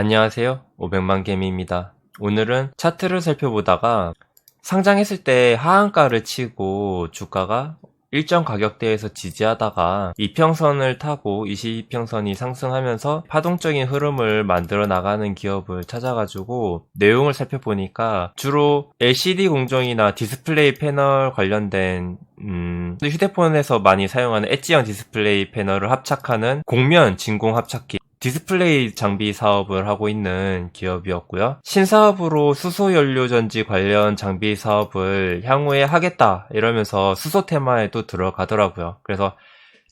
안녕하세요. 500만 개미입니다. 오늘은 차트를 살펴보다가 상장했을 때 하한가를 치고 주가가 일정 가격대에서 지지하다가 이평선을 타고 22평선이 상승하면서 파동적인 흐름을 만들어 나가는 기업을 찾아가지고 내용을 살펴보니까 주로 LCD 공정이나 디스플레이 패널 관련된 음, 휴대폰에서 많이 사용하는 엣지형 디스플레이 패널을 합착하는 공면 진공 합착기 디스플레이 장비 사업을 하고 있는 기업이었고요. 신사업으로 수소 연료 전지 관련 장비 사업을 향후에 하겠다 이러면서 수소 테마에 또 들어가더라고요. 그래서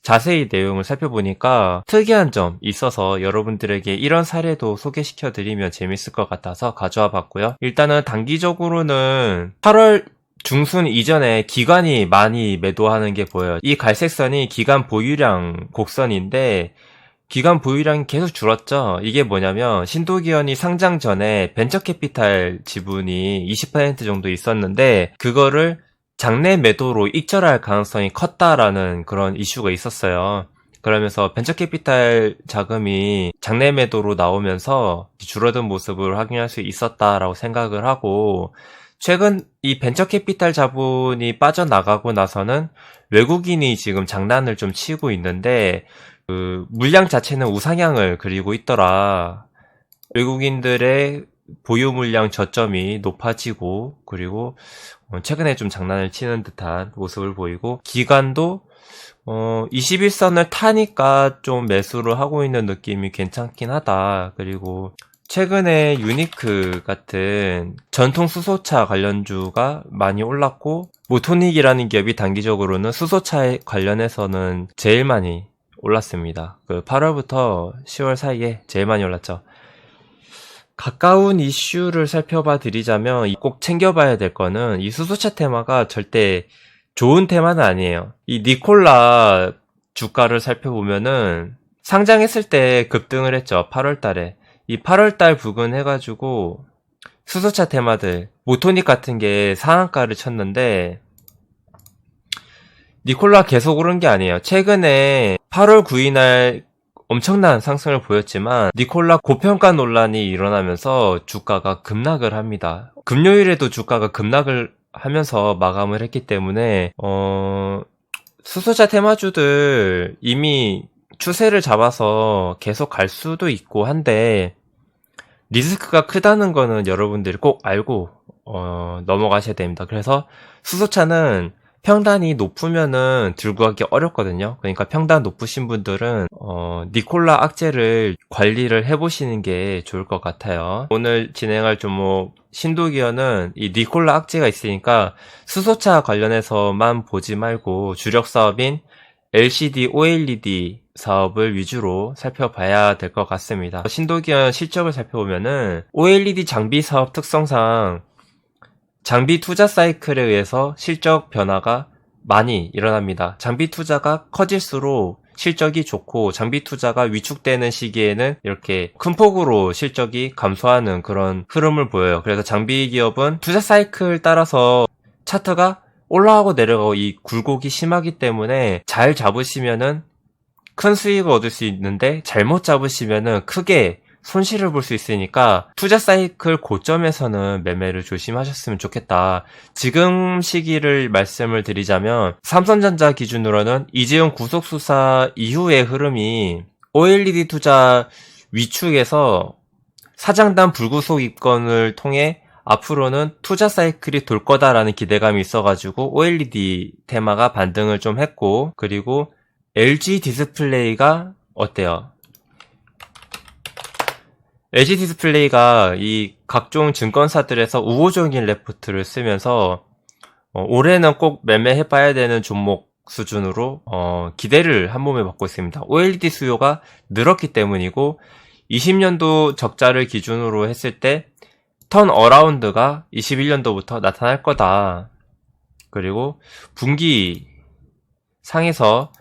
자세히 내용을 살펴보니까 특이한 점 있어서 여러분들에게 이런 사례도 소개시켜 드리면 재밌을 것 같아서 가져와 봤고요. 일단은 단기적으로는 8월 중순 이전에 기관이 많이 매도하는 게 보여요. 이 갈색 선이 기간 보유량 곡선인데 기간 보유량이 계속 줄었죠. 이게 뭐냐면 신도기현이 상장 전에 벤처캐피탈 지분이 20% 정도 있었는데 그거를 장내 매도로 익절할 가능성이 컸다라는 그런 이슈가 있었어요. 그러면서 벤처캐피탈 자금이 장내 매도로 나오면서 줄어든 모습을 확인할 수 있었다라고 생각을 하고 최근 이 벤처캐피탈 자본이 빠져나가고 나서는 외국인이 지금 장난을 좀 치고 있는데 그 물량 자체는 우상향을 그리고 있더라. 외국인들의 보유 물량 저점이 높아지고 그리고 어, 최근에 좀 장난을 치는 듯한 모습을 보이고 기간도 어 21선을 타니까 좀 매수를 하고 있는 느낌이 괜찮긴 하다. 그리고 최근에 유니크 같은 전통 수소차 관련주가 많이 올랐고 모토닉이라는 기업이 단기적으로는 수소차 관련해서는 제일 많이 올랐습니다. 그 8월부터 10월 사이에 제일 많이 올랐죠. 가까운 이슈를 살펴봐 드리자면 꼭 챙겨봐야 될 거는 이 수소차 테마가 절대 좋은 테마는 아니에요. 이 니콜라 주가를 살펴보면은 상장했을 때 급등을 했죠. 8월 달에. 이 8월 달 부근 해가지고 수소차 테마들, 모토닉 같은 게 상한가를 쳤는데 니콜라 계속 오른 게 아니에요. 최근에 8월 9일 날 엄청난 상승을 보였지만 니콜라 고평가 논란이 일어나면서 주가가 급락을 합니다. 금요일에도 주가가 급락을 하면서 마감을 했기 때문에 어 수소차 테마주들 이미 추세를 잡아서 계속 갈 수도 있고 한데 리스크가 크다는 거는 여러분들이 꼭 알고 어, 넘어가셔야 됩니다. 그래서 수소차는 평단이 높으면은 들고 가기 어렵거든요. 그러니까 평단 높으신 분들은 어, 니콜라 악재를 관리를 해보시는 게 좋을 것 같아요. 오늘 진행할 종목 신도기어는 이 니콜라 악재가 있으니까 수소차 관련해서만 보지 말고 주력 사업인 LCD, OLED 사업을 위주로 살펴봐야 될 것 같습니다. 신도기현 실적을 살펴보면은 OLED 장비 사업 특성상 장비 투자 사이클에 의해서 실적 변화가 많이 일어납니다. 장비 투자가 커질수록 실적이 좋고 장비 투자가 위축되는 시기에는 이렇게 큰 폭으로 실적이 감소하는 그런 흐름을 보여요. 그래서 장비 기업은 투자 사이클 따라서 차트가 올라가고 내려가고 이 굴곡이 심하기 때문에 잘 잡으시면은 큰 수익을 얻을 수 있는데 잘못 잡으시면은 크게 손실을 볼 수 있으니까 투자 사이클 고점에서는 매매를 조심하셨으면 좋겠다. 지금 시기를 말씀을 드리자면 삼성전자 기준으로는 이재용 구속수사 이후의 흐름이 OLED 투자 위축에서 사장단 불구속 입건을 통해 앞으로는 투자 사이클이 돌 거다라는 기대감이 있어가지고 OLED 테마가 반등을 좀 했고 그리고 LG 디스플레이가 어때요? LG 디스플레이가 이 각종 증권사들에서 우호적인 레포트를 쓰면서 어, 올해는 꼭 매매해봐야 되는 종목 수준으로 어, 기대를 한 몸에 받고 있습니다. OLED 수요가 늘었기 때문이고 20년도 적자를 기준으로 했을 때 턴 어라운드가 21년도부터 나타날 거다. 그리고 분기 상에서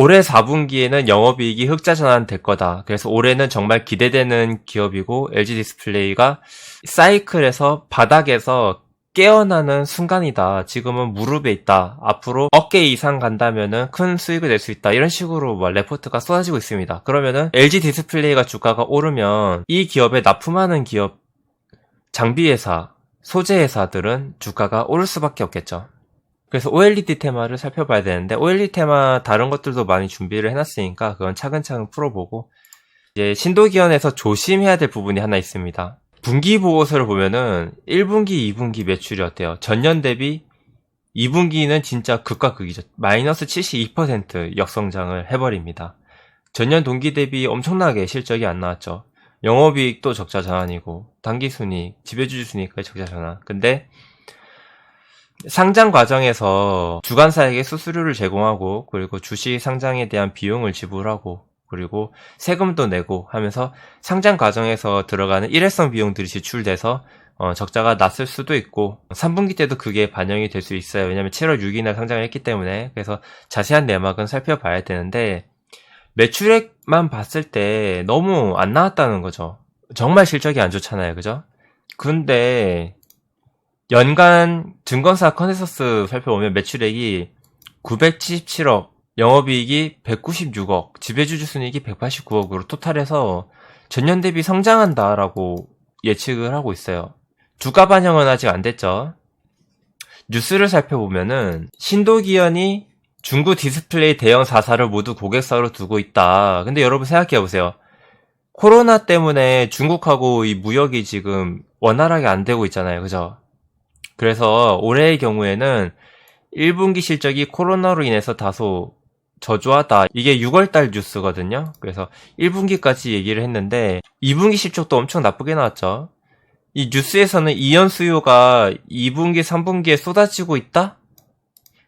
올해 4분기에는 영업이익이 흑자 전환될 거다. 그래서 올해는 정말 기대되는 기업이고 LG 디스플레이가 사이클에서 바닥에서 깨어나는 순간이다. 지금은 무릎에 있다. 앞으로 어깨 이상 간다면은 큰 수익을 낼 수 있다. 이런 식으로 막 레포트가 쏟아지고 있습니다. 그러면은 LG 디스플레이가 주가가 오르면 이 기업에 납품하는 기업 장비 회사, 소재 회사들은 주가가 오를 수밖에 없겠죠. 그래서 OLED 테마를 살펴봐야 되는데 OLED 테마 다른 것들도 많이 준비를 해놨으니까 그건 차근차근 풀어보고 이제 신도기원에서 조심해야 될 부분이 하나 있습니다. 분기 보고서를 보면은 1분기, 2분기 매출이 어때요? 전년 대비 2분기는 진짜 극과 극이죠. 마이너스 72% 역성장을 해버립니다. 전년 동기 대비 엄청나게 실적이 안 나왔죠. 영업이익도 적자 전환이고 단기순이익, 지배주주 순이익까지 적자 전환. 근데 상장 과정에서 주관사에게 수수료를 제공하고 그리고 주식 상장에 대한 비용을 지불하고 그리고 세금도 내고 하면서 상장 과정에서 들어가는 일회성 비용들이 지출돼서 어, 적자가 났을 수도 있고 3분기 때도 그게 반영이 될 수 있어요. 왜냐하면 7월 6일 날 상장을 했기 때문에 그래서 자세한 내막은 살펴봐야 되는데 매출액만 봤을 때 너무 안 나왔다는 거죠. 정말 실적이 안 좋잖아요. 그죠? 근데 연간 증권사 컨센서스 살펴보면 매출액이 977억, 영업이익이 196억, 지배주주 순이익이 189억으로 토탈해서 전년 대비 성장한다라고 예측을 하고 있어요. 주가 반영은 아직 안 됐죠. 뉴스를 살펴보면은 신도기현이 중구 디스플레이 대형 4사를 모두 고객사로 두고 있다. 근데 여러분 생각해 보세요. 코로나 때문에 중국하고 이 무역이 지금 원활하게 안 되고 있잖아요. 그죠? 그래서 올해의 경우에는 1분기 실적이 코로나로 인해서 다소 저조하다. 이게 6월달 뉴스거든요. 그래서 1분기까지 얘기를 했는데 2분기 실적도 엄청 나쁘게 나왔죠. 이 뉴스에서는 이연 수요가 2분기, 3분기에 쏟아지고 있다?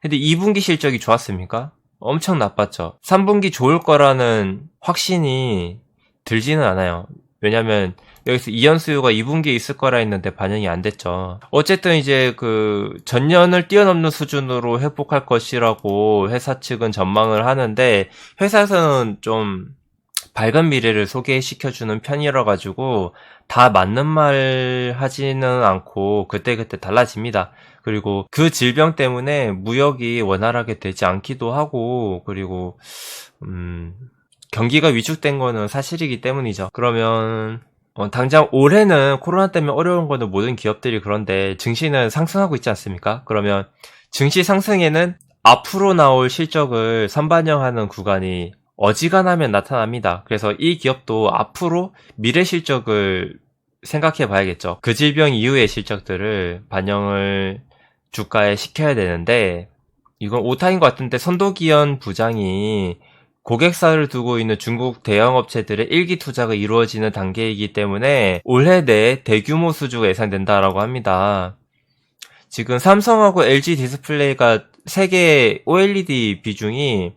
근데 2분기 실적이 좋았습니까? 엄청 나빴죠. 3분기 좋을 거라는 확신이 들지는 않아요. 왜냐면 여기서 이연 수요가 2분기에 있을 거라 했는데 반영이 안 됐죠. 어쨌든 이제 그 전년을 뛰어넘는 수준으로 회복할 것이라고 회사 측은 전망을 하는데 회사에서는 좀 밝은 미래를 소개시켜주는 편이라 가지고 다 맞는 말 하지는 않고 그때그때 달라집니다. 그리고 그 질병 때문에 무역이 원활하게 되지 않기도 하고 그리고 음 경기가 위축된 거는 사실이기 때문이죠. 그러면 어, 당장 올해는 코로나 때문에 어려운 거는 모든 기업들이 그런데 증시는 상승하고 있지 않습니까? 그러면 증시 상승에는 앞으로 나올 실적을 선반영하는 구간이 어지간하면 나타납니다. 그래서 이 기업도 앞으로 미래 실적을 생각해 봐야겠죠. 그 질병 이후의 실적들을 반영을 주가에 시켜야 되는데 이건 오타인 것 같은데 선도기현 부장이 고객사를 두고 있는 중국 대형 업체들의 일기 투자가 이루어지는 단계이기 때문에 올해 내 대규모 수주가 예상된다라고 합니다. 지금 삼성하고 LG 디스플레이가 세계 OLED 비중이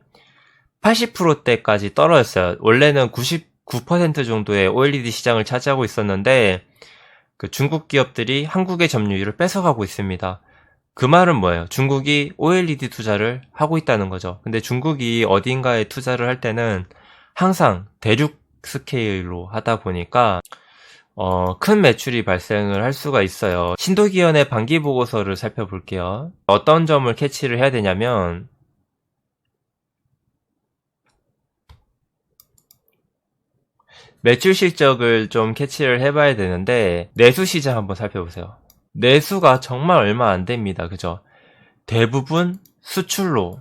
80%대까지 떨어졌어요. 원래는 99% 정도의 OLED 시장을 차지하고 있었는데 그 중국 기업들이 한국의 점유율을 뺏어가고 있습니다. 그 말은 뭐예요? 중국이 OLED 투자를 하고 있다는 거죠. 근데 중국이 어딘가에 투자를 할 때는 항상 대륙 스케일로 하다 보니까 어, 큰 매출이 발생을 할 수가 있어요. 신도기현의 반기 보고서를 살펴볼게요. 어떤 점을 캐치를 해야 되냐면 매출 실적을 좀 캐치를 해봐야 되는데 내수 시장 한번 살펴보세요. 내수가 정말 얼마 안 됩니다. 그죠? 대부분 수출로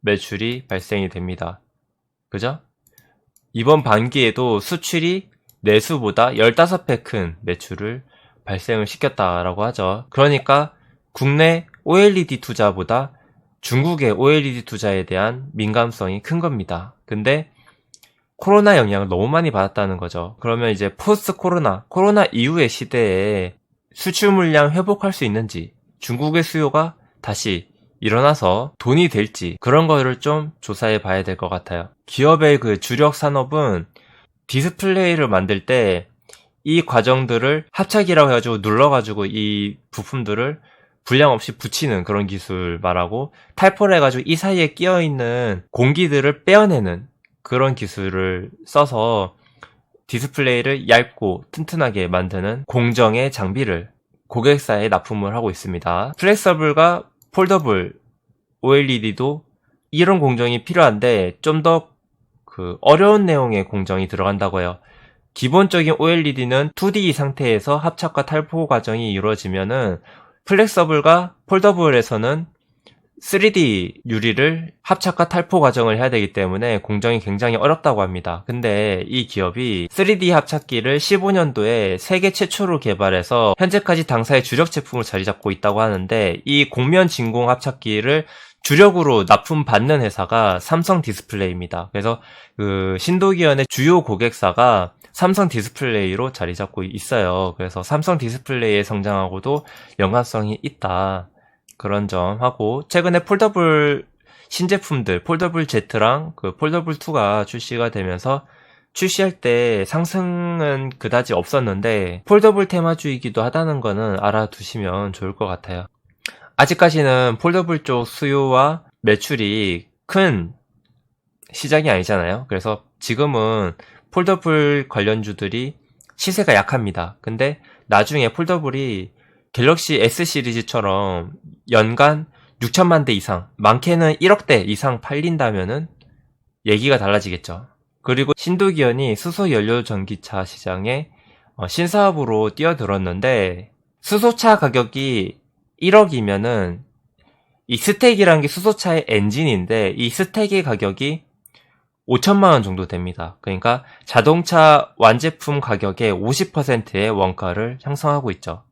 매출이 발생이 됩니다. 그죠? 이번 반기에도 수출이 내수보다 15배 큰 매출을 발생을 시켰다라고 하죠. 그러니까 국내 OLED 투자보다 중국의 OLED 투자에 대한 민감성이 큰 겁니다. 근데 코로나 영향을 너무 많이 받았다는 거죠. 그러면 이제 포스트 코로나, 코로나 이후의 시대에 수출 물량 회복할 수 있는지, 중국의 수요가 다시 일어나서 돈이 될지 그런 거를 좀 조사해 봐야 될 것 같아요. 기업의 그 주력 산업은 디스플레이를 만들 때 이 과정들을 합착이라고 해가지고 눌러가지고 이 부품들을 불량 없이 붙이는 그런 기술 말하고 탈포를 해가지고 이 사이에 끼어 있는 공기들을 빼어내는 그런 기술을 써서 디스플레이를 얇고 튼튼하게 만드는 공정의 장비를 고객사에 납품을 하고 있습니다. 플렉서블과 폴더블 OLED도 이런 공정이 필요한데 좀 더 그 어려운 내용의 공정이 들어간다고 해요. 기본적인 OLED는 2D 상태에서 합착과 탈포 과정이 이루어지면은 플렉서블과 폴더블에서는 3D 유리를 합착과 탈포 과정을 해야 되기 때문에 공정이 굉장히 어렵다고 합니다. 근데 이 기업이 3D 합착기를 15년도에 세계 최초로 개발해서 현재까지 당사의 주력 제품을 자리 잡고 있다고 하는데 이 공면 진공 합착기를 주력으로 납품받는 회사가 삼성 디스플레이입니다. 그래서 그 신도기현의 주요 고객사가 삼성 디스플레이로 자리 잡고 있어요. 그래서 삼성 디스플레이의 성장하고도 연관성이 있다. 그런 점 하고 최근에 폴더블 신제품들 폴더블 Z랑 그 폴더블 2가 출시가 되면서 출시할 때 상승은 그다지 없었는데 폴더블 테마주이기도 하다는 거는 알아두시면 좋을 것 같아요. 아직까지는 폴더블 쪽 수요와 매출이 큰 시장이 아니잖아요. 그래서 지금은 폴더블 관련주들이 시세가 약합니다. 근데 나중에 폴더블이 갤럭시 S 시리즈처럼 연간 6천만 대 이상, 많게는 1억 대 이상 팔린다면은 얘기가 달라지겠죠. 그리고 신도기현이 수소 연료 전기차 시장에 어, 신사업으로 뛰어들었는데 수소차 가격이 1억이면은 이 스택이란 게 수소차의 엔진인데 이 스택의 가격이 5천만 원 정도 됩니다. 그러니까 자동차 완제품 가격의 50%의 원가를 형성하고 있죠.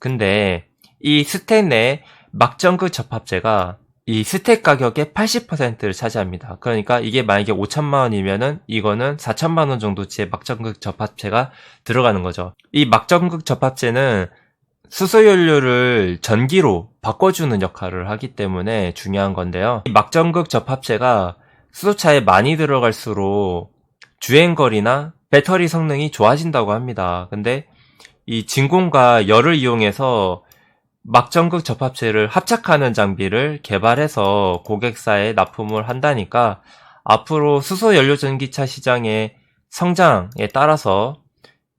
근데 이 스택 내 막정그 접합제가 이 스택 가격의 80%를 차지합니다. 그러니까 이게 만약에 5천만 원이면은 이거는 4천만 원 정도치의 막정극 접합제가 들어가는 거죠. 이 막정극 접합제는 수소 연료를 전기로 바꿔주는 역할을 하기 때문에 중요한 건데요. 이 막정극 접합제가 수소차에 많이 들어갈수록 주행거리나 배터리 성능이 좋아진다고 합니다. 근데 이 진공과 열을 이용해서 막정극 접합체를 합착하는 장비를 개발해서 고객사에 납품을 한다니까 앞으로 수소 연료 전기차 시장의 성장에 따라서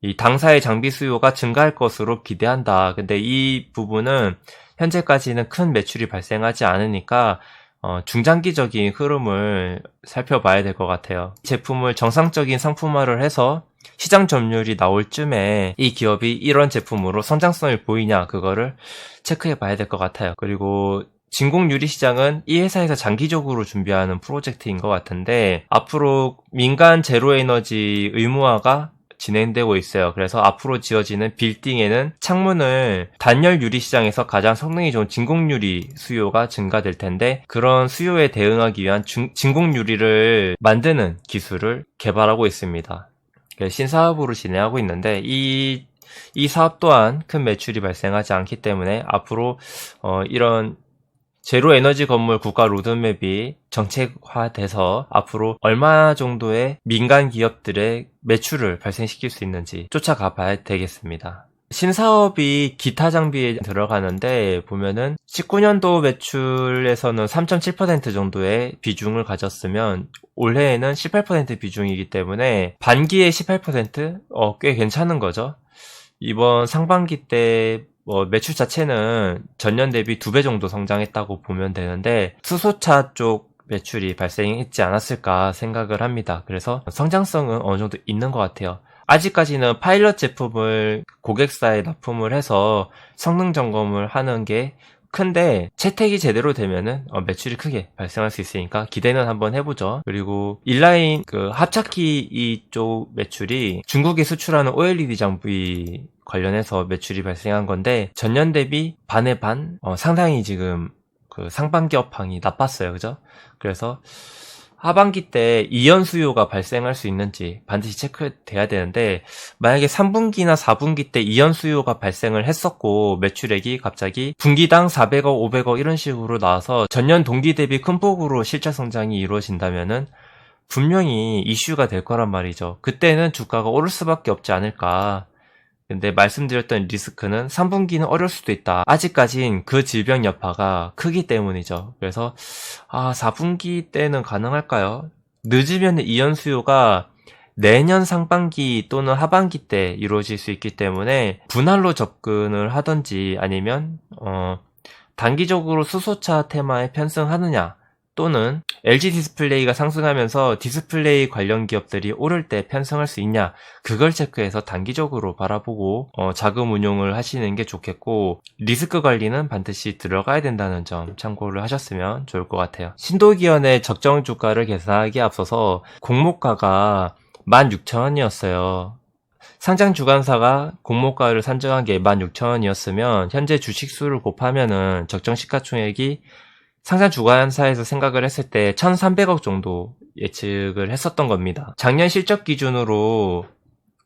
이 당사의 장비 수요가 증가할 것으로 기대한다. 근데 이 부분은 현재까지는 큰 매출이 발생하지 않으니까 어, 중장기적인 흐름을 살펴봐야 될 것 같아요. 제품을 정상적인 상품화를 해서 시장 점유율이 나올 쯤에 이 기업이 이런 제품으로 성장성을 보이냐 그거를 체크해 봐야 될 것 같아요. 그리고 진공 유리 시장은 이 회사에서 장기적으로 준비하는 프로젝트인 것 같은데 앞으로 민간 제로 에너지 의무화가 진행되고 있어요. 그래서 앞으로 지어지는 빌딩에는 창문을 단열 유리 시장에서 가장 성능이 좋은 진공 유리 수요가 증가될 텐데 그런 수요에 대응하기 위한 중, 진공 유리를 만드는 기술을 개발하고 있습니다. 신사업으로 진행하고 있는데 이, 이 사업 또한 큰 매출이 발생하지 않기 때문에 앞으로 어, 이런 제로 에너지 건물 국가 로드맵이 정책화돼서 앞으로 얼마 정도의 민간 기업들의 매출을 발생시킬 수 있는지 쫓아가 봐야 되겠습니다. 신사업이 기타 장비에 들어가는데 보면은 19년도 매출에서는 3.7% 정도의 비중을 가졌으면 올해에는 18% 비중이기 때문에 반기에 18% 어, 꽤 괜찮은 거죠. 이번 상반기 때 뭐 매출 자체는 전년 대비 두 배 정도 성장했다고 보면 되는데 수소차 쪽 매출이 발생했지 않았을까 생각을 합니다. 그래서 성장성은 어느 정도 있는 것 같아요. 아직까지는 파일럿 제품을 고객사에 납품을 해서 성능 점검을 하는 게 큰데 채택이 제대로 되면은 어, 매출이 크게 발생할 수 있으니까 기대는 한번 해보죠. 그리고 인라인 그 합착기 이쪽 매출이 중국에 수출하는 OLED 장비 관련해서 매출이 발생한 건데 전년 대비 반의 반 어, 상당히 지금 그 상반기 업황이 나빴어요. 그죠? 그래서 하반기 때 이연 수요가 발생할 수 있는지 반드시 체크돼야 되는데 만약에 3분기나 4분기 때 이연 수요가 발생을 했었고 매출액이 갑자기 분기당 400억, 500억 이런 식으로 나와서 전년 동기 대비 큰 폭으로 실적 성장이 이루어진다면은 분명히 이슈가 될 거란 말이죠. 그때는 주가가 오를 수밖에 없지 않을까. 근데 말씀드렸던 리스크는 3분기는 어려울 수도 있다. 아직까진 그 질병 여파가 크기 때문이죠. 그래서 아 4분기 때는 가능할까요? 늦으면 이연 수요가 내년 상반기 또는 하반기 때 이루어질 수 있기 때문에 분할로 접근을 하든지 아니면 어, 단기적으로 수소차 테마에 편승하느냐 또는 LG 디스플레이가 상승하면서 디스플레이 관련 기업들이 오를 때 편승할 수 있냐 그걸 체크해서 단기적으로 바라보고 어, 자금 운용을 하시는 게 좋겠고 리스크 관리는 반드시 들어가야 된다는 점 참고를 하셨으면 좋을 것 같아요. 신도기원의 적정 주가를 계산하기에 앞서서 공모가가 16,000원이었어요. 상장 주관사가 공모가를 산정한 게 16,000원이었으면 현재 주식 수를 곱하면은 적정 시가총액이 상장 주관사에서 생각을 했을 때 1,300억 정도 예측을 했었던 겁니다. 작년 실적 기준으로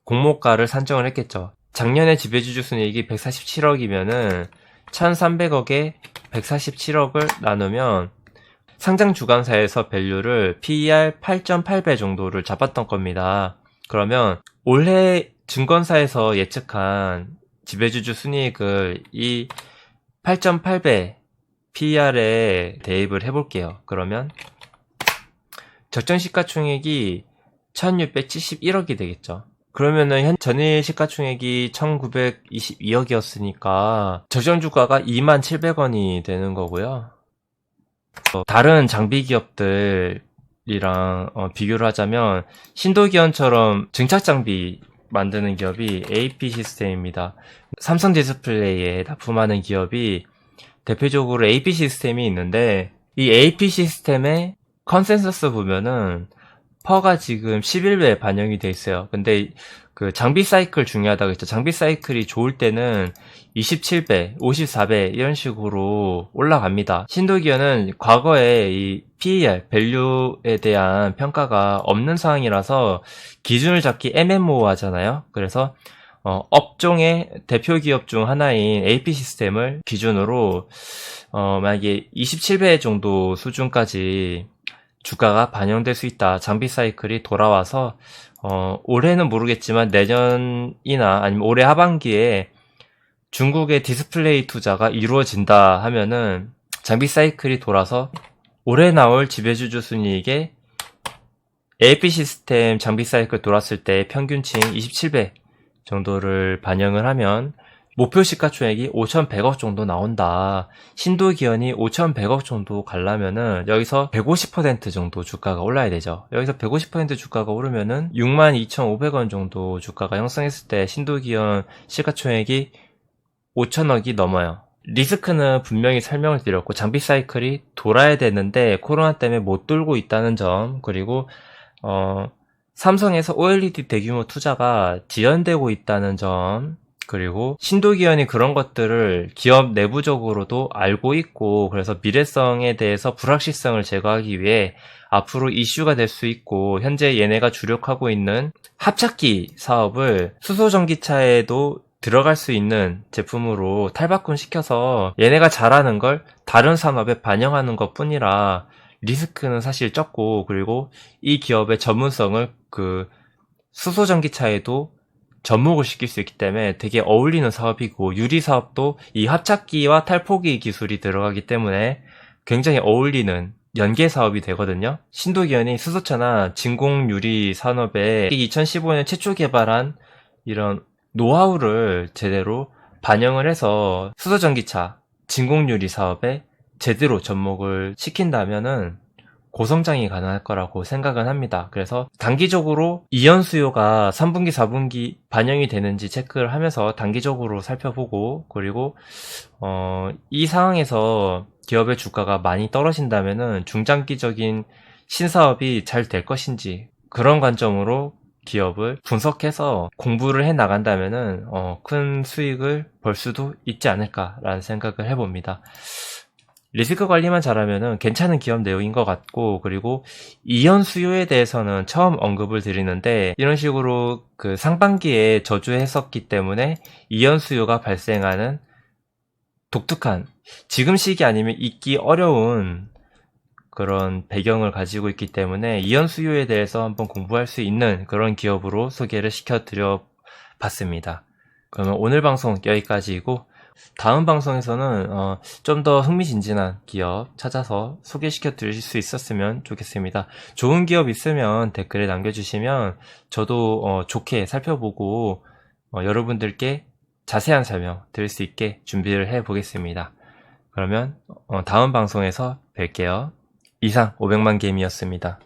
공모가를 산정을 했겠죠. 작년에 지배주주 순이익이 147억이면은 1,300억에 147억을 나누면 상장 주관사에서 밸류를 PER 8.8배 정도를 잡았던 겁니다. 그러면 올해 증권사에서 예측한 지배주주 순이익을 이 8.8배 PER에 대입을 해볼게요. 그러면 적정 시가총액이 1671억이 되겠죠. 그러면은 현 전일 시가총액이 1922억이었으니까 적정 주가가 2700원이 되는 거고요. 어, 다른 장비 기업들이랑 어, 비교를 하자면 신도기원처럼 증착 장비 만드는 기업이 AP 시스템입니다. 삼성 디스플레이에 납품하는 기업이 대표적으로 AP 시스템이 있는데 이 AP 시스템의 컨센서스 보면은 퍼가 지금 11배 반영이 돼 있어요. 근데 그 장비 사이클 중요하다고 했죠. 장비 사이클이 좋을 때는 27배, 54배 이런 식으로 올라갑니다. 신도기어는 과거에 이 PER, 밸류에 대한 평가가 없는 상황이라서 기준을 잡기 애매모호하잖아요. 그래서 어, 업종의 대표 기업 중 하나인 AP 시스템을 기준으로 어, 만약에 27배 정도 수준까지 주가가 반영될 수 있다. 장비 사이클이 돌아와서 어, 올해는 모르겠지만 내년이나 아니면 올해 하반기에 중국의 디스플레이 투자가 이루어진다 하면은 장비 사이클이 돌아서 올해 나올 지배주주 순이익에 AP 시스템 장비 사이클 돌았을 때 평균치 27배 정도를 반영을 하면 목표 시가총액이 5,100억 정도 나온다. 신도기현이 5,100억 정도 가려면은 여기서 150% 정도 주가가 올라야 되죠. 여기서 150% 주가가 오르면은 62,500원 정도 주가가 형성했을 때 신도기현 시가총액이 5천억이 넘어요. 리스크는 분명히 설명을 드렸고 장비 사이클이 돌아야 되는데 코로나 때문에 못 돌고 있다는 점 그리고 어 삼성에서 OLED 대규모 투자가 지연되고 있다는 점, 그리고 신도기관이 그런 것들을 기업 내부적으로도 알고 있고, 그래서 미래성에 대해서 불확실성을 제거하기 위해 앞으로 이슈가 될 수 있고, 현재 얘네가 주력하고 있는 합착기 사업을 수소전기차에도 들어갈 수 있는 제품으로 탈바꿈 시켜서 얘네가 잘하는 걸 다른 산업에 반영하는 것 뿐이라 리스크는 사실 적고 그리고 이 기업의 전문성을 그 수소 전기차에도 접목을 시킬 수 있기 때문에 되게 어울리는 사업이고 유리 사업도 이 합착기와 탈포기 기술이 들어가기 때문에 굉장히 어울리는 연계 사업이 되거든요. 신도기현이 수소차나 진공 유리 산업에 2015년 최초 개발한 이런 노하우를 제대로 반영을 해서 수소 전기차, 진공 유리 사업에 제대로 접목을 시킨다면은 고성장이 가능할 거라고 생각은 합니다. 그래서 단기적으로 이연 수요가 3분기, 4분기 반영이 되는지 체크를 하면서 단기적으로 살펴보고 그리고 어, 이 상황에서 기업의 주가가 많이 떨어진다면은 중장기적인 신사업이 잘 될 것인지 그런 관점으로 기업을 분석해서 공부를 해 나간다면은 어, 큰 수익을 벌 수도 있지 않을까라는 생각을 해봅니다. 리스크 관리만 잘하면은 괜찮은 기업 내용인 것 같고 그리고 이연 수요에 대해서는 처음 언급을 드리는데 이런 식으로 그 상반기에 저주했었기 때문에 이연 수요가 발생하는 독특한 지금 시기 아니면 있기 어려운 그런 배경을 가지고 있기 때문에 이연 수요에 대해서 한번 공부할 수 있는 그런 기업으로 소개를 시켜드려 봤습니다. 그러면 오늘 방송 여기까지이고 다음 방송에서는 어, 좀 더 흥미진진한 기업 찾아서 소개시켜 드릴 수 있었으면 좋겠습니다. 좋은 기업 있으면 댓글에 남겨주시면 저도 어, 좋게 살펴보고 어, 여러분들께 자세한 설명 드릴 수 있게 준비를 해 보겠습니다. 그러면 어, 다음 방송에서 뵐게요. 이상 500만 게임이었습니다.